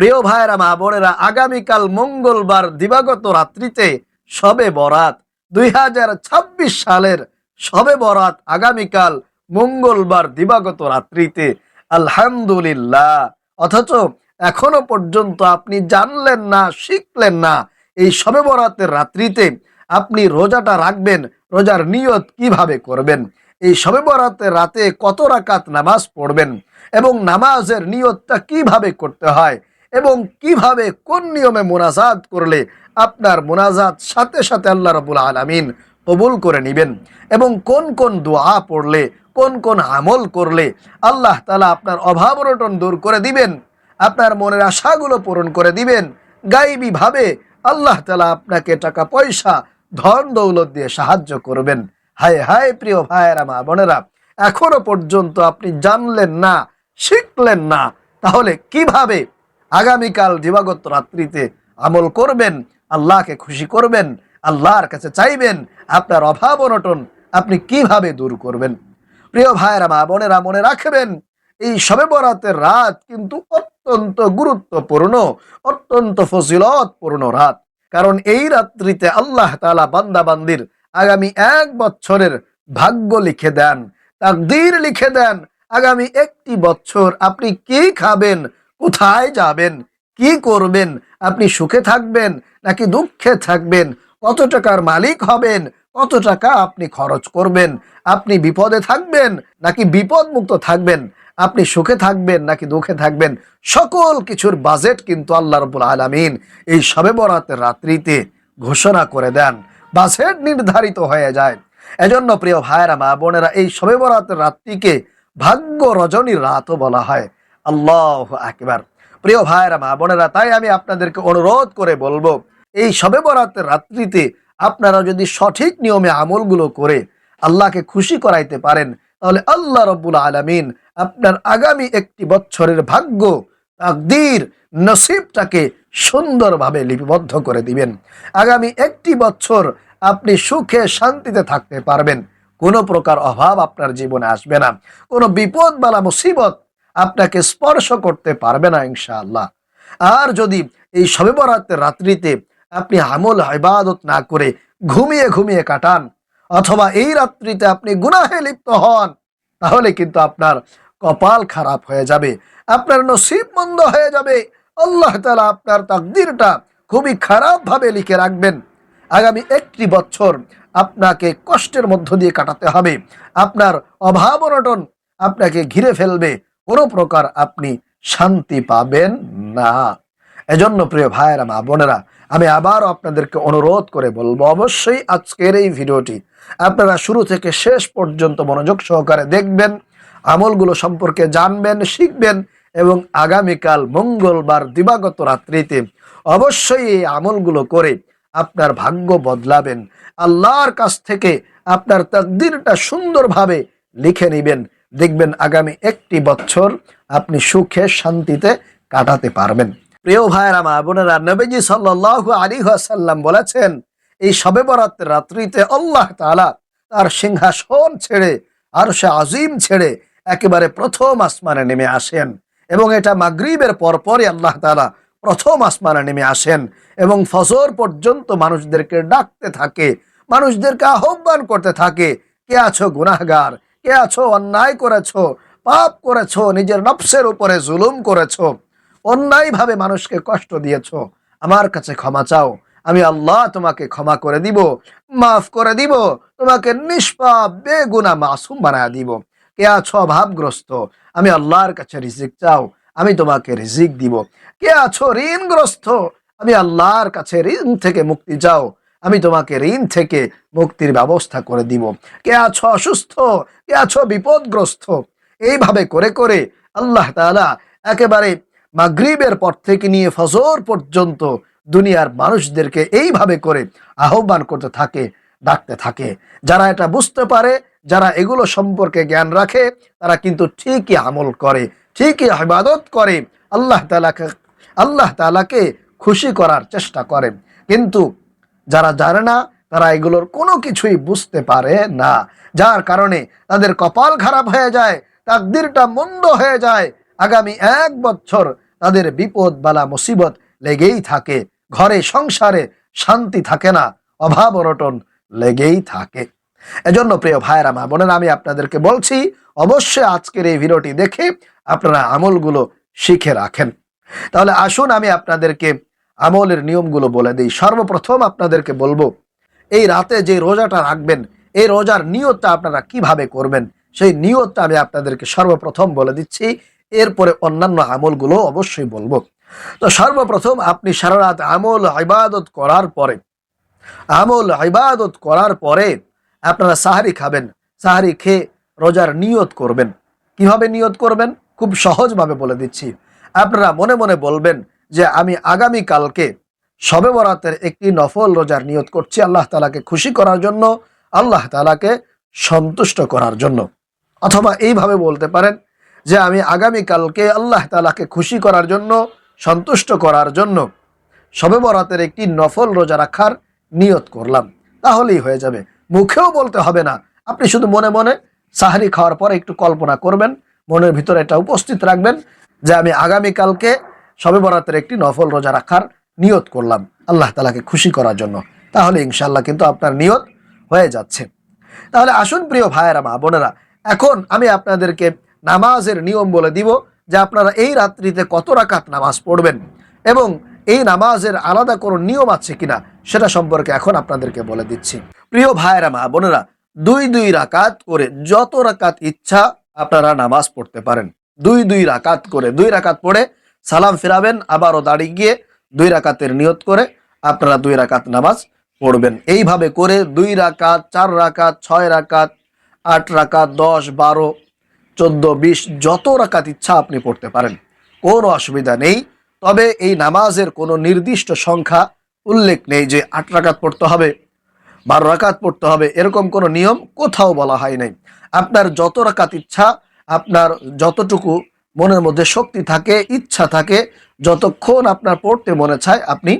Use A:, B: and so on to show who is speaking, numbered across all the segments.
A: প্রিয় ভাইয়েরা, মা বোনেরা, আগামীকাল মঙ্গলবার দিবাগত রাত্রিতে সবে বরাত, দুই হাজার ছাব্বিশ সালের সবে বরাত, আগামীকাল মঙ্গলবার দিবাগত রাত্রিতে। আলহামদুলিল্লাহ। অথচ এখনও পর্যন্ত আপনি জানলেন না, শিখলেন না এই সবে বরাতের রাত্রিতে আপনি রোজাটা রাখবেন, রোজার নিয়ত কীভাবে করবেন? এই সবে বরাতের রাতে কত রাকাত নামাজ পড়বেন এবং নামাজের নিয়তটা কীভাবে করতে হয়? এবং কীভাবে কোন নিয়মে মোনাজাত করলে আপনার মোনাজাত সাথে সাথে আল্লাহ রবুল আলমিন কবুল করে নেবেন এবং কোন কোন দোয়া পড়লে, কোন কোন আমল করলে আল্লাহ তালা আপনার অভাব অনটন দূর করে দিবেন, আপনার মনের আশাগুলো পূরণ করে দিবেন, গাইবীভাবে আল্লাহ তালা আপনাকে টাকা পয়সা, ধন দৌলত দিয়ে সাহায্য করবেন। হায় হায় প্রিয় ভাইয়েরা, মা বোনেরা, এখনও পর্যন্ত আপনি জানলেন না, শিখলেন না, তাহলে কীভাবে আগামীকাল দিবাগত রাত্রিতে আমল করবেন, আল্লাহকে খুশি করবেন, আল্লাহর কাছে চাইবেন, আপনার অভাব অনটন আপনি কীভাবে দূর করবেন? প্রিয় ভাইয়েরা, মা বোনেরা মনে রাখবেন, এই সবে বরাতের রাত কিন্তু অত্যন্ত গুরুত্বপূর্ণ, অত্যন্ত ফজিলতপূর্ণ রাত। কারণ এই রাত্রিতে আল্লাহ তালা বান্দাবান্দির আগামী এক বছরের ভাগ্য লিখে দেন, তাকদীর লিখে দেন। আগামী একটি বছর আপনি কি খাবেন কোথায় যাবেন? কি করবেন? আপনি সুখে থাকবেন নাকি দুঃখে থাকবেন? কত টাকার মালিক হবেন? কত টাকা আপনি খরচ করবেন? আপনি বিপদে থাকবেন নাকি বিপদ মুক্ত থাকবেন? আপনি সুখে থাকবেন নাকি দুঃখে থাকবেন? সকল কিছুর বাজেট কিন্তু আল্লাহ রবুল আলমিন এই সবে বরাতের রাত্রিতে ঘোষণা করে দেন। বাজেট নির্ধারিত হয়ে যায়। এজন্য প্রিয় ভাইয়েরা, মা বোনেরা, এই সবে বরাতের রাত্রিকে ভাগ্য রজনীর রাতও বলা হয়। আল্লাহ একবার প্রিয় ভাইরা মা বোনেরা, তাই আমি আপনাদেরকে অনুরোধ করে বলব, এই সবে বরাতের রাত্রিতে আপনারা যদি সঠিক নিয়মে আমলগুলো করে আল্লাহকে খুশি করাইতে পারেন, তাহলে আল্লাহ রব্বুল আলমিন আপনার আগামী একটি বছরের ভাগ্য, তাকদীর, নসিবটাকে সুন্দরভাবে লিপিবদ্ধ করে দিবেন। আগামী একটি বছর আপনি সুখে শান্তিতে থাকতে পারবেন। কোনো প্রকার অভাব আপনার জীবনে আসবে না। কোনো বিপদ বালা মুসিবত আপনাকে স্পর্শ করতে পারবে না, ইনশাআল্লাহ। আর যদি এই সবে বরাতের রাত্রিতে আপনি আমল, ইবাদত না করে ঘুমিয়ে ঘুমিয়ে কাটান, অথবা এই রাত্রিতে আপনি গুনাহে লিপ্ত হন, তাহলে কিন্তু আপনার কপাল খারাপ হয়ে যাবে, আপনার নসিব মন্দ হয়ে যাবে। আল্লাহ তালা আপনার তাকদিরটা খুবই খারাপভাবে লিখে রাখবেন। আগামী একটি বছর আপনাকে কষ্টের মধ্য দিয়ে কাটাতে হবে, আপনার অভাব অনটন আপনাকে ঘিরে ফেলবে কোনো প্রকার আপনি শান্তি পাবেন না। এজন্য প্রিয় ভাইয়েরা, মা বোনেরা, আমি আবারও আপনাদেরকে অনুরোধ করে বলব, অবশ্যই আজকের এই ভিডিওটি আপনারা শুরু থেকে শেষ পর্যন্ত মনোযোগ সহকারে দেখবেন, আমলগুলো সম্পর্কে জানবেন, শিখবেন এবং আগামীকাল মঙ্গলবার দিবাগত রাত্রিতে অবশ্যই এই আমলগুলো করে আপনার ভাগ্য বদলাবেন। আল্লাহর কাছ থেকে আপনার তকদিরটা সুন্দরভাবে লিখে নেবেন। দেখবেন আগামী একটি বছর আপনি সুখে শান্তিতে কাটাতে পারবেন। প্রিয় ভাইরা মা বোনেরা, নবীজি সাল্লাহ আলী সাল্লাম বলেছেন, এই সবে বরাতের রাত্রিতে আল্লাহ তাআলা তার সিংহাসন ছেড়ে আর সে আজিম ছেড়ে একেবারে প্রথম আসমানে নেমে আসেন এবং এটা মাগরিবের পরপরই আল্লাহ তাআলা প্রথম আসমানে নেমে আসেন এবং ফজর পর্যন্ত মানুষদেরকে ডাকতে থাকে, মানুষদেরকে আহ্বান করতে থাকে, কে আছো গুনাহগার কে আছো? অন্যায় করেছ, পাপ করেছ, নিজের নফসের উপরে জুলুম করেছ, অন্যায়ভাবে মানুষকে কষ্ট দিয়েছ। আমার কাছে ক্ষমা চাও। আমি আল্লাহ তোমাকে ক্ষমা করে দিব, মাফ করে দিব, তোমাকে নিষ্পাপ বেগুনা মাসুম বানায় দিব। কে আছো? অভাবগ্রস্ত। আমি আল্লাহর কাছে রিজিক চাও। আমি তোমাকে রিজিক দিব। কে আছো? ঋণগ্রস্ত। আমি আল্লাহর কাছে ঋণ থেকে মুক্তি চাও। আমি তোমাকে ঋণ থেকে মুক্তির ব্যবস্থা করে দিব। কে আছো অসুস্থ? কে আছো বিপদগ্রস্ত? এইভাবে করে করে আল্লাহ তালা একেবারে মাগরিবের পর থেকে নিয়ে ফজর পর্যন্ত দুনিয়ার মানুষদেরকে এইভাবে করে আহ্বান করতে থাকে, ডাকতে থাকে। যারা এটা বুঝতে পারে, যারা এগুলো সম্পর্কে জ্ঞান রাখে, তারা কিন্তু ঠিকই আমল করে, ঠিকই ইবাদত করে। আল্লাহ তালাকে আল্লাহ তালাকে খুশি করার চেষ্টা করে। কিন্তু যারা জানে না, তারা এগুলোর কোনো কিছুই বুঝতে পারে না। যার কারণে তাদের কপাল খারাপ হয়ে যায়, তাকদিরটা মন্দ হয়ে যায়। আগামী এক বছর তাদের বিপদ বালা মুসিবত লেগেই থাকে। ঘরে, সংসারে শান্তি থাকে না, অভাব অনটন লেগেই থাকে। এজন্য প্রিয় ভাইয়েরা, মা বোনেরা, আমি আপনাদেরকে বলছি, অবশ্যই আজকের এই ভিডিওটি দেখে আপনারা আমলগুলো শিখে রাখেন। তাহলে আসুন, আমি আপনাদেরকে আমলের নিয়মগুলো বলে দিই। সর্বপ্রথম আপনাদেরকে বলব, এই রাতে যে রোজাটা রাখবেন, এই রোজার নিয়তটা আপনারা কীভাবে করবেন, সেই নিয়তটা আমি আপনাদেরকে সর্বপ্রথম বলে দিচ্ছি। এরপরে অন্যান্য আমলগুলো অবশ্যই বলব। তো সর্বপ্রথম আপনি সারা রাত আমল, ইবাদত করার পরে, আমল, ইবাদত করার পরে আপনারা সাহারি খাবেন, সাহারি খেয়ে রোজার নিয়ত করবেন। কীভাবে নিয়ত করবেন? খুব সহজভাবে বলে দিচ্ছি। আপনারা মনে মনে বলবেন যে আমি আগামী কালকে শবে বরাতের একটি নফল রোজার নিয়ত করছি আল্লাহ তালাকে খুশি করার জন্য, আল্লাহ তালাকে সন্তুষ্ট করার জন্য। অথবা এইভাবে বলতে পারেন যে আমি আগামী কালকে আল্লাহ তালাকে খুশি করার জন্য, সন্তুষ্ট করার জন্য শবে বরাতের একটি নফল রোজা রাখার নিয়ত করলাম। তাহলেই হয়ে যাবে। মুখেও বলতে হবে না। আপনি শুধু মনে মনে সাহারি খাওয়ার পরে একটু কল্পনা করবেন, মনের ভিতরে এটা উপস্থিত রাখবেন যে আমি আগামীকালকে শবে বরাতের একটি নফল রোজা রাখার নিয়ত করলাম আল্লাহ তালাকে খুশি করার জন্য। তাহলে ইনশাল্লাহ কিন্তু আপনার নিয়ত হয়ে যাচ্ছে। তাহলে আসুন প্রিয় ভাইয়েরা, মা বোনেরা, এখন আমি আপনাদেরকে নামাজের নিয়ম বলে দিব যে আপনারা এই রাত্রিতে কত রাকাত নামাজ পড়বেন এবং এই নামাজের আলাদা কোনো নিয়ম আছে কিনা সেটা সম্পর্কে এখন আপনাদেরকে বলে দিচ্ছি। প্রিয় ভাইয়েরা, মা বোনেরা, দুই দুই রাকাত করে যত রাকাত ইচ্ছা আপনারা নামাজ পড়তে পারেন। দুই দুই রাকাত করে দুই রাকাত পড়ে সালাম ফেরাবেন, আবারও দাঁড়িয়ে গিয়ে দুই রাকাতের নিয়ত করে আপনারা দুই রাকাত নামাজ পড়বেন। এইভাবে করে দুই রাকাত, চার রাকাত, ছয় রাকাত, আট রাকাত, দশ, বারো, চোদ্দ, বিশ, যত রাকাত ইচ্ছা আপনি পড়তে পারেন। কোনো অসুবিধা নেই। তবে এই নামাজের কোনো নির্দিষ্ট সংখ্যা উল্লেখ নেই যে আট রাকাত পড়তে হবে, বারো রাকাত পড়তে হবে, এরকম কোনো নিয়ম কোথাও বলা হয় নাই। আপনার যত রাকাত ইচ্ছা, আপনার যতটুকু মনের মধ্যে শক্তি থাকে, ইচ্ছা থাকে, যতক্ষণ আপনার পড়তে মনে চায় আপনি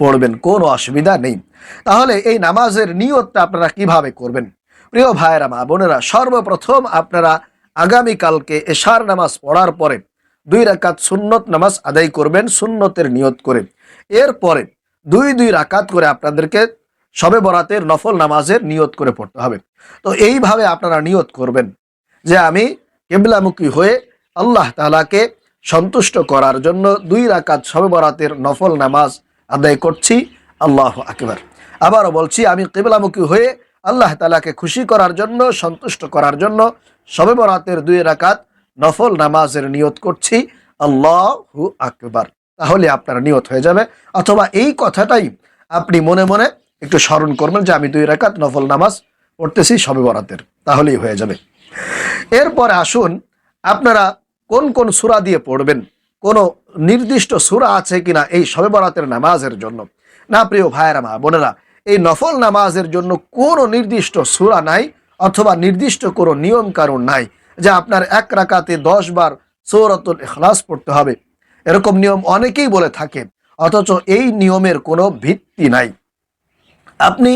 A: পড়বেন, কোনো অসুবিধা নেই। তাহলে এই নামাজের নিয়তটা আপনারা কীভাবে করবেন? প্রিয় ভাইয়েরা, মা বোনেরা, সর্বপ্রথম আপনারা আগামীকালকে এশার নামাজ পড়ার পরে দুই রাকাত সুন্নত নামাজ আদায় করবেন, সুন্নতের নিয়ত করে। এরপরে দুই দুই রাকাত করে আপনাদেরকে সবে বরাতের নফল নামাজের নিয়ত করে পড়তে হবে। তো এইভাবে আপনারা নিয়ত করবেন যে আমি কেবলামুখী হয়ে আল্লাহ তালাকে সন্তুষ্ট করার জন্য দুই রাকাত সবে বরাতের নফল নামাজ আদায় করছি। আল্লাহ আকবার। আবারও বলছি, আমি কেবলামুখী হয়ে আল্লাহ তালাকে খুশি করার জন্য, সন্তুষ্ট করার জন্য সবে বরাতের দুই রাকাত নফল নামাজের নিয়ত করছি। আল্লাহু আকবার। তাহলে আপনার নিয়ত হয়ে যাবে। অথবা এই কথাটাই আপনি মনে মনে একটু স্মরণ করবেন যে আমি দুই রাকাত নফল নামাজ পড়তেছি সবে বরাতের তাহলেই হয়ে যাবে। এরপরে আসুন, আপনারা কোন কোন সূরা দিয়ে পড়বেন? কোনো নির্দিষ্ট সূরা আছে কিনা এই সবে বরাতের নামাজের জন্য? না, প্রিয় ভাইয়েরা, মা বোনেরা, এই নফল নামাজের জন্য কোনো নির্দিষ্ট সূরা নাই অথবা নির্দিষ্ট কোনো নিয়ম কারণ নাই যে আপনার এক রাকাতে দশ বার সৌরতুল ইখলাস পড়তে হবে। এরকম নিয়ম অনেকেই বলে থাকে, অথচ এই নিয়মের কোনো ভিত্তি নাই। আপনি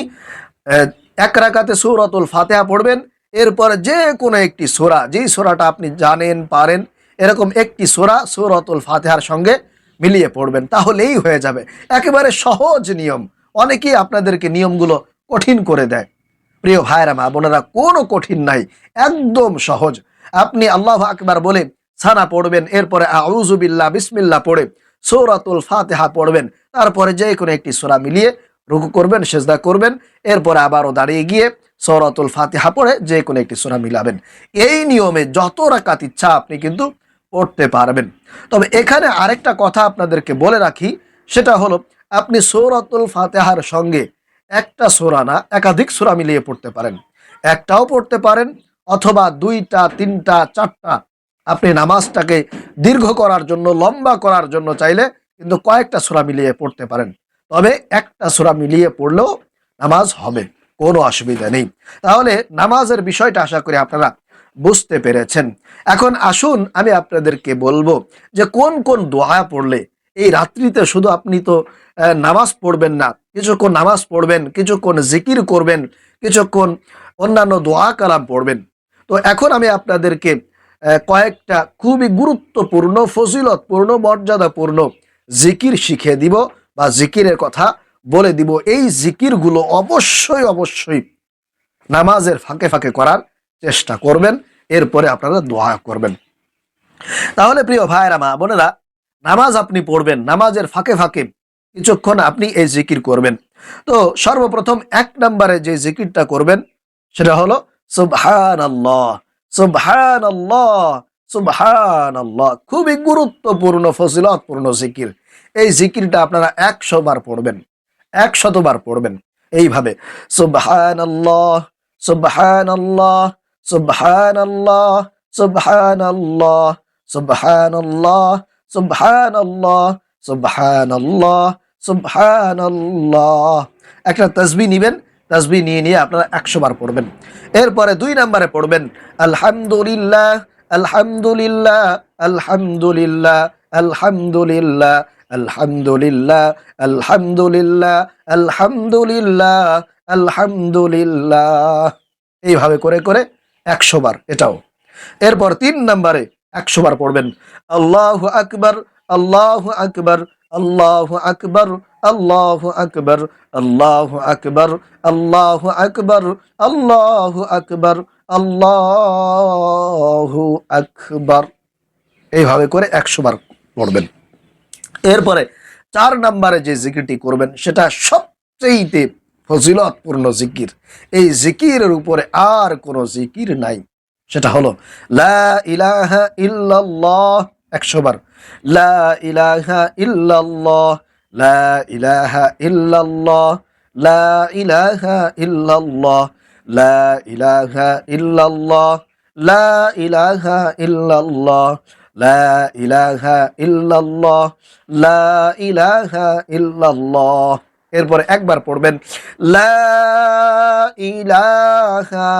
A: এক রাকাতে সৌরতুল ফাতেহা পড়বেন, এরপর যে কোনো একটি সোরা, যেই সোরাটা আপনি জানেন, পারেন এরকম একটি সোরা সৌরতুল ফাতেহার সঙ্গে মিলিয়ে পড়বেন, তাহলেই হয়ে যাবে। একেবারে সহজ নিয়ম। অনেকেই আপনাদেরকে নিয়মগুলো কঠিন করে দেয়। প্রিয় ভাইরা মা বোনেরা, কোনো কঠিন নাই, একদম সহজ। আপনি আল্লাহ আকবার বলে সানা পড়বেন, এরপরে আউজুবিল্লাহ বিসমিল্লাহ পড়ে সৌরাতুল ফাতেহা পড়বেন, তারপরে যে কোনো একটি সোরা মিলিয়ে রুকু করবেন, সেজদা করবেন, এরপরে আবারও দাঁড়িয়ে গিয়ে সৌরাতুল ফাতেহা পড়ে যে কোনো একটি সোরা মিলাবেন। এই নিয়মে যত রাকাত ইচ্ছা, আপনি কিন্তু পড়তে পারবেন। তবে এখানে আরেকটা কথা আপনাদেরকে বলে রাখি, সেটা হলো আপনি সৌরাতুল ফাতেহার সঙ্গে একটা সোরা না, একাধিক সোরা মিলিয়ে পড়তে পারেন। একটাও পড়তে পারেন অথবা দুইটা, তিনটা, চারটা। আপনি নামাজটাকে দীর্ঘ করার জন্য, লম্বা করার জন্য চাইলে কিন্তু কয়েকটা সোরা মিলিয়ে পড়তে পারেন। তবে একটা সোরা মিলিয়ে পড়লেও নামাজ হবে, কোনো অসুবিধা নেই। তাহলে নামাজের বিষয়টা আশা করি আপনারা বুঝতে পেরেছেন। এখন আসুন আমি আপনাদেরকে বলব যে কোন কোন দোয়া পড়লে, এই রাত্রিতে শুধু আপনি তো নামাজ পড়বেন না, কিছুক্ষণ নামাজ পড়বেন, কিছুক্ষণ জিকির করবেন, কিছুক্ষণ অন্যান্য দোয়া কালাম পড়বেন। তো এখন আমি আপনাদেরকে কয়েকটা খুবই গুরুত্বপূর্ণ, ফজিলতপূর্ণ, মর্যাদাপূর্ণ জিকির শিখে দিব বা জিকিরের কথা বলে দিব। এই জিকিরগুলো অবশ্যই অবশ্যই নামাজের ফাঁকে ফাঁকে করার চেষ্টা করবেন, এরপরে আপনারা দোয়া করবেন। তাহলে প্রিয় ভাইরা মা বোনেরা, নামাজ আপনি পড়বেন, নামাজের ফাঁকে ফাঁকে কিছুক্ষণ আপনি এই জিকির করবেন। তো সর্বপ্রথম এক নম্বরে যে জিকিরটা করবেন, সেটা হলো সুবহান আল্লাহ সুবহান আল্লাহ সুবহান আল্লাহ খুবই গুরুত্বপূর্ণ, ফজিলতপূর্ণ জিকির। এই জিকিরটা আপনারা একশো বার পড়বেন একশতবার পড়বেন। এইভাবে সুবহান আল্লাহ সুবহান আল্লাহ সুবহান আল্লাহ সুবহান আল্লাহ সুবহান আল্লাহ সুবহান আল্লাহ সুবহান আল্লাহ সুবহান আল্লাহ একটা তসবি নিবেন তসবি নিয়ে নিয়ে আপনারা একশো বার পড়বেন। এরপরে দুই নম্বরে পড়বেন, আলহামদুলিল্লাহ আলহামদুলিল্লাহ আলহামদুলিল্লাহ আলহামদুলিল্লাহ আলহামদুলিল্লাহ আলহামদুলিল্লাহ আলহামদুলিল্লাহ আলহামদুলিল্লাহ। এইভাবে করে করে একশো বার এটাও। এরপর তিন নম্বরে একশো বার পড়বেন, আল্লাহ আকবর আল্লাহ আকবর আল্লাহ আকবর আল্লাহ আকবর আল্লাহ আকবর আল্লাহ আকবর আল্লাহ আকবর আল্লাহ আকবর। এইভাবে করে একশো বার পড়বেন। এরপরে চার নম্বরে যে জিকিরটি করবেন, সেটা সবচেয়েতে ফজিলতপূর্ণ জিকির। এই জিকিরের উপরে আর কোনো জিকির নাই। সেটা হলো, লা ইলাহা একশো বার। লা ইলাহা লা ইলাহা লা ইলাহা লা ইলাহা লা ইলাহা লা ইলাহা লা ইলাহা এরপরে একবার পড়বেন, লা ইলাহা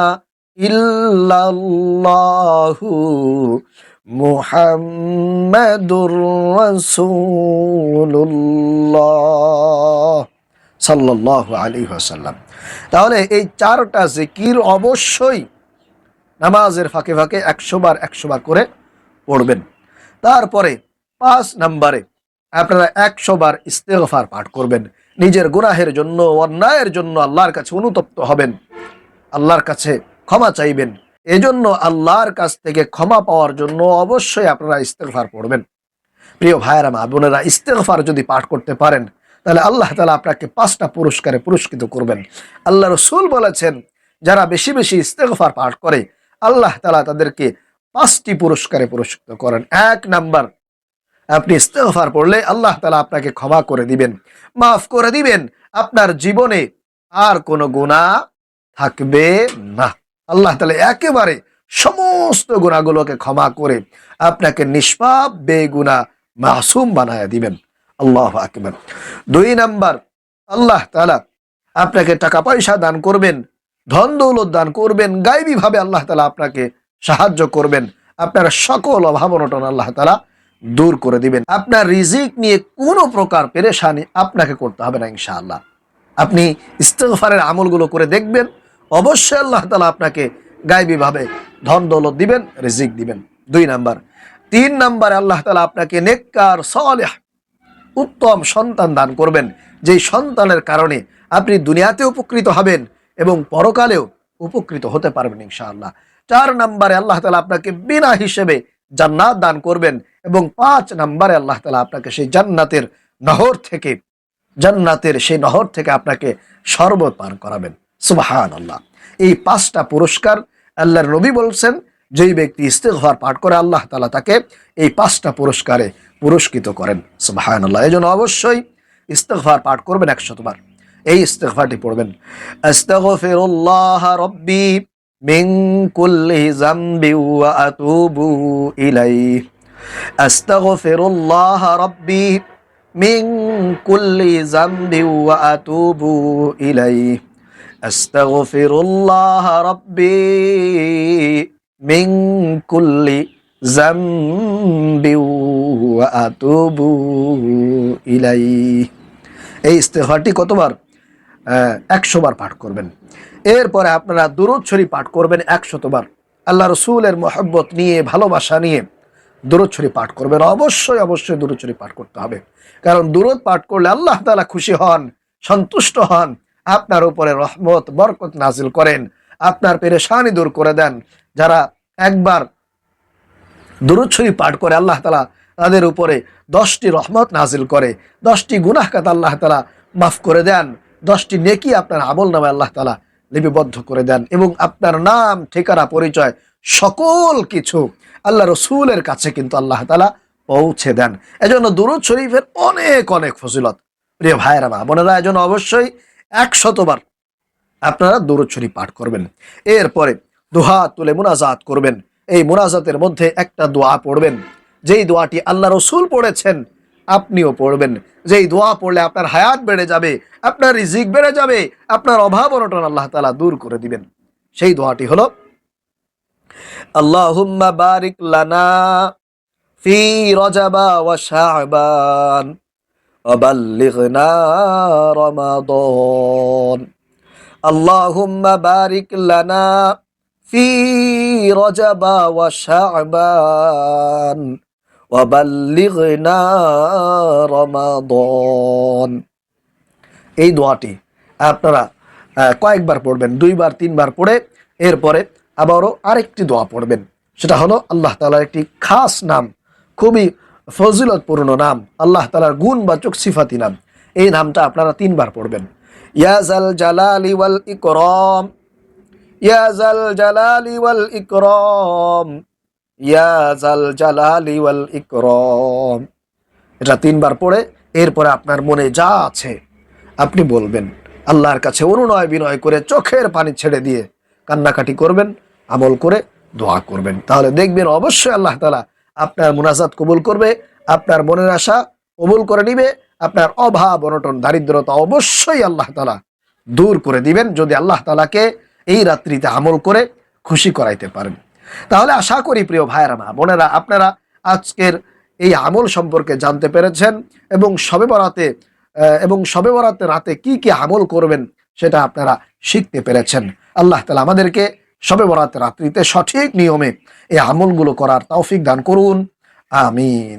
A: তাহলে এই চারটা জিকির অবশ্যই নামাজের ফাঁকে ফাঁকে একশো বার একশো বার করে পড়বেন। তারপরে পাঁচ নম্বরে আপনারা একশো বার ইস্তেগফার পাঠ করবেন। নিজের গুনাহের জন্য, অন্যায়ের জন্য আল্লাহর কাছে অনুতপ্ত হবেন। আল্লাহর কাছে ক্ষমা চাইবেন। এজন্য আল্লাহর কাছ থেকে ক্ষমা পাওয়ার জন্য অবশ্যই আপনারা ইস্তেগফার পড়বেন। প্রিয় ভাইয়েরা, মা বোনেরা, ইস্তেগফার যদি পাঠ করতে পারেন, তাহলে আল্লাহ তালা আপনাকে পাঁচটা পুরস্কারে পুরস্কৃত করবেন। আল্লাহ রসুল বলেছেন, যারা বেশি বেশি ইস্তেগফার পাঠ করে, আল্লাহ তালা তাদেরকে পাঁচটি পুরস্কারে পুরস্কৃত করেন। এক নাম্বার আপনি ইস্তেগফার পড়লে আল্লাহ তালা আপনাকে ক্ষমা করে দিবেন, মাফ করে দিবেন। আপনার জীবনে আর কোনো গুণা থাকবে না। আল্লাহ তালা একেবারে সমস্ত গুণাগুলোকে ক্ষমা করে আপনাকে নিষ্পাপ বেগুনা মাসুম বানায় দিবেন। আল্লাহ আকবর। দুই নাম্বার, আল্লাহ তালা আপনাকে টাকা পয়সা দান করবেন, ধন দৌলত দান করবেন গাইবী ভাবে আল্লাহ তালা আপনাকে সাহায্য করবেন। আপনার সকল অভাব অনটন আল্লাহ তালা দূর করে দিবেন। আপনার রিজিক নিয়ে কোনো প্রকার পেরেশানি আপনাকে করতে হবে না ইনশাআল্লাহ। আপনি ইস্তেগফারের আমলগুলো করে দেখবেন, অবশ্যই আল্লাহ তালা আপনাকে গাইবীভাবে ধন দৌলত দিবেন, রিজিক দিবেন। দুই নাম্বার। তিন নাম্বারে আল্লাহ তালা আপনাকে নেককার, সলেহ, উত্তম সন্তান দান করবেন। যেই সন্তানের কারণে আপনি দুনিয়াতে উপকৃত হবেন এবং পরকালেও উপকৃত হতে পারবেন ইনশাআল্লাহ। চার নম্বরে আল্লাহ তালা আপনাকে বিনা হিসেবে জান্নাত দান করবেন। এবং পাঁচ নম্বরে আল্লাহ তালা আপনাকে সেই জান্নাতের নহর থেকে, জান্নাতের সেই নহর থেকে আপনাকে শরবত পান করাবেন। সুবাহান আল্লাহ এই পাঁচটা পুরস্কার আল্লাহর নবী বলছেন, যেই ব্যক্তি ইস্তেগফার পাঠ করে আল্লাহ তালা তাকে এই পাঁচটা পুরস্কারে পুরস্কৃত করেন। সুবাহান আল্লাহ এই জন্য অবশ্যই ইস্তেগফার পাঠ করবেন একশতবার এই ইস্তেগফারটি পড়বেন। রব্বি মিন কুল্লি যামবি ওয়া আস্তাগফিরুল্লাহ রব্বি মিন কুল্লি যামবি ওয়া আতুবু ইলাইহি। আস্তাগফিরুল্লাহ রব্বি মিন কুল্লি যামবি ওয়া আতুবু ইলাইহি। এই ইস্তেগফারটি কতবার? একশো বার পাঠ করবেন। এরপরে আপনারা দুরুদ পাঠ করবেন একশতবার আল্লাহ রসুলের মহব্বত নিয়ে, ভালোবাসা নিয়ে দূরচ্ছড়ি পাঠ করবেন। অবশ্যই অবশ্যই দূরচ্ছড়ি পাঠ করতে হবে। কারণ দূরত পাঠ করলে আল্লাহ তালা খুশি হন, সন্তুষ্ট হন, আপনার উপরে রহমত, বরকত নাজিল করেন, আপনার পেরেশানি দূর করে দেন। যারা একবার দুরুচ্ছরি পাঠ করে আল্লাহ তালা তাদের উপরে দশটি রহমত নাজিল করে, দশটি গুনাহকাত আল্লাহ তালা মাফ করে দেন, দশটি নেকি আপনার আমল নামে আল্লাহ তালা লিপিবদ্ধ করে দেন এবং আপনার নাম, ঠিকানা, পরিচয় সকল কিছু আল্লাহ রসুলের কাছে কিন্তু আল্লাহ তালা পৌঁছে দেন। এজন্য দুরুদ শরীফের অনেক অনেক ফজিলত। প্রিয় ভাইয়েরা, মা বোনেরা, এজন্য অবশ্যই একশতবার আপনারা দুরুদ শরীফ পাঠ করবেন। এরপরে দোহা তুলে মুনাজাত করবেন। এই মুনাজাতের মধ্যে একটা দোয়া পড়বেন। যেই দোয়াটি আল্লাহ রসুল পড়েছেন, আপনিও পড়বেন। যেই দোয়া পড়লে আপনার হায়াত বেড়ে যাবে, আপনার রিজিক বেড়ে যাবে, আপনার অভাব অনটন আল্লাহ তালা দূর করে দিবেন। সেই দোয়াটি হলো আল্লাহুম্মা বারিক লানা ফি রজাবা ওয়া শাবান وبلغنا رمضان اللهم بارك لنا في رجب وشعبان وبلغنا رمضان এই দোয়াটি আপনারা আহ, কয়েকবার পড়বেন দুইবার তিনবার পড়ে এরপরে আবারও আরেকটি দোয়া পড়বেন। সেটা হলো আল্লাহ তালার একটি খাস নাম, খুবই ফজিলতপূর্ণ নাম, আল্লাহ তালার গুণ গুণবাচক সিফাতি নাম। এই নামটা আপনারা তিনবার পড়বেন। ইয়াজাল জালালি ওয়াল ইকরম ইয়াজাল জালালি ওয়াল ইকরম ইয়াজাল জালালি ওয়াল ইকরম। এটা তিনবার পড়ে, এরপরে আপনার মনে যা আছে, আপনি বলবেন। আল্লাহর কাছে অনুনয় বিনয় করে চোখের পানি ছেড়ে দিয়ে কান্নাকাটি করবেন আমল করে দোয়া করবেন। তাহলে দেখবেন অবশ্যই আল্লাহ তালা আপনার মুনাজাত কবুল করবে, আপনার মনের আশা কবুল করে নিবে, আপনার অভাব, অনটন, দারিদ্রতা অবশ্যই আল্লাহ তালা দূর করে দিবেন, যদি আল্লাহ তালাকে এই রাত্রিতে আমল করে খুশি করাইতে পারেন। তাহলে আশা করি প্রিয় ভাইয়েরা, মা বোনেরা, আপনারা আজকের এই আমল সম্পর্কে জানতে পেরেছেন এবং সবে বরাতে এবং সবে বরাতে রাতে কি কি আমল করবেন সেটা আপনারা শিখতে পেরেছেন। আল্লাহ তালা আমাদেরকে সবে বরাতে রাত্রিতে সঠিক নিয়মে এই আমলগুলো করার তৌফিক দান করুন। আমিন।